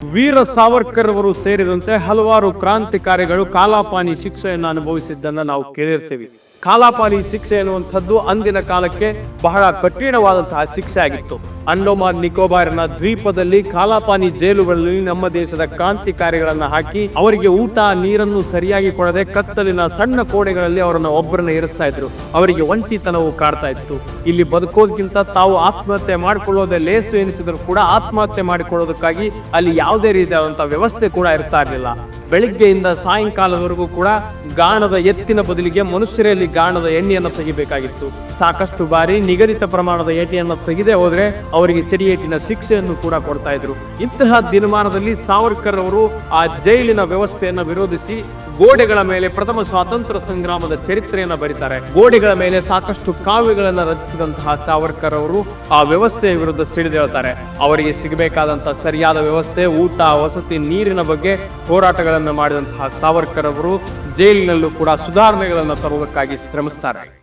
ವೀರ ಸಾವರ್ಕರ್ ಅವರು ಸೇರಿದಂತೆ ಹಲವಾರು ಕ್ರಾಂತಿಕಾರಿಗಳು ಕಾಲಾಪಾನಿ ಶಿಕ್ಷೆಯನ್ನು ಅನುಭವಿಸಿದ್ದನ್ನು ನಾವು ಕೇಳಿರ್ತೀವಿ. ಕಾಲಾಪಾನಿ ಶಿಕ್ಷೆ ಎನ್ನುವಂಥದ್ದು ಅಂದಿನ ಕಾಲಕ್ಕೆ ಬಹಳ ಕಠಿಣವಾದಂತಹ ಶಿಕ್ಷೆ ಆಗಿತ್ತು. ಅಂಡೋಮಾನ್ ನಿಕೋಬಾರ್ನ ದ್ವೀಪದಲ್ಲಿ ಕಾಲಾಪಾನಿ ಜೈಲುಗಳಲ್ಲಿ ನಮ್ಮ ದೇಶದ ಕ್ರಾಂತಿಕಾರಿಗಳನ್ನು ಹಾಕಿ ಅವರಿಗೆ ಊಟ, ನೀರನ್ನು ಸರಿಯಾಗಿ ಕೊಡದೆ ಕತ್ತಲಿನ ಸಣ್ಣ ಕೋಣೆಗಳಲ್ಲಿ ಅವರನ್ನು ಒಬ್ಬರನ್ನ ಇರಿಸ್ತಾ ಇದ್ರು. ಅವರಿಗೆ ಒಂಟಿತನವು ಕಾಡ್ತಾ ಇತ್ತು. ಇಲ್ಲಿ ಬದುಕೋದಕ್ಕಿಂತ ತಾವು ಆತ್ಮಹತ್ಯೆ ಮಾಡಿಕೊಳ್ಳೋದೇ ಲೇಸು ಎನಿಸಿದ್ರು ಕೂಡ ಆತ್ಮಹತ್ಯೆ ಮಾಡಿಕೊಳ್ಳೋದಕ್ಕಾಗಿ ಅಲ್ಲಿ ಯಾವುದೇ ರೀತಿಯಾದಂತಹ ವ್ಯವಸ್ಥೆ ಕೂಡ ಇರ್ತಾ ಇರಲಿಲ್ಲ. ಬೆಳಿಗ್ಗೆಯಿಂದ ಸಾಯಂಕಾಲದವರೆಗೂ ಕೂಡ ಗಾಣದ ಎತ್ತಿನ ಬದಲಿಗೆ ಮನುಷ್ಯರಲ್ಲಿ ಗಾಣದ ಎಣ್ಣೆಯನ್ನು ತೆಗಿಬೇಕಾಗಿತ್ತು. ಸಾಕಷ್ಟು ಬಾರಿ ನಿಗದಿತ ಪ್ರಮಾಣದ ಏಟಿಯನ್ನು ತೆಗೆದೇ ಹೋದರೆ ಅವರಿಗೆ ಚಡಿಯೇಟಿನ ಶಿಕ್ಷೆಯನ್ನು ಕೂಡ ಕೊಡ್ತಾ ಇದ್ರು. ಇಂತಹ ದಿನಮಾನದಲ್ಲಿ ಸಾವರ್ಕರ್ ಅವರು ಆ ಜೈಲಿನ ವ್ಯವಸ್ಥೆಯನ್ನು ವಿರೋಧಿಸಿ ಗೋಡೆಗಳ ಮೇಲೆ ಪ್ರಥಮ ಸ್ವಾತಂತ್ರ್ಯ ಸಂಗ್ರಾಮದ ಚರಿತ್ರೆಯನ್ನು ಬರೀತಾರೆ. ಗೋಡೆಗಳ ಮೇಲೆ ಸಾಕಷ್ಟು ಕಾವ್ಯಗಳನ್ನು ರಚಿಸಿದಂತಹ ಸಾವರ್ಕರ್ ಅವರು ಆ ವ್ಯವಸ್ಥೆಯ ವಿರುದ್ಧ ಸಿಡಿದೇಳ್ತಾರೆ. ಅವರಿಗೆ ಸಿಗಬೇಕಾದಂತಹ ಸರಿಯಾದ ವ್ಯವಸ್ಥೆ, ಊಟ, ವಸತಿ, ನೀರಿನ ಬಗ್ಗೆ ಹೋರಾಟಗಳನ್ನು ಮಾಡಿದಂತಹ ಸಾವರ್ಕರ್ ಅವರು ಜೈಲಿನಲ್ಲೂ ಕೂಡ ಸುಧಾರಣೆಗಳನ್ನು ತರುವುದಕ್ಕಾಗಿ ಶ್ರಮಿಸ್ತಾರೆ.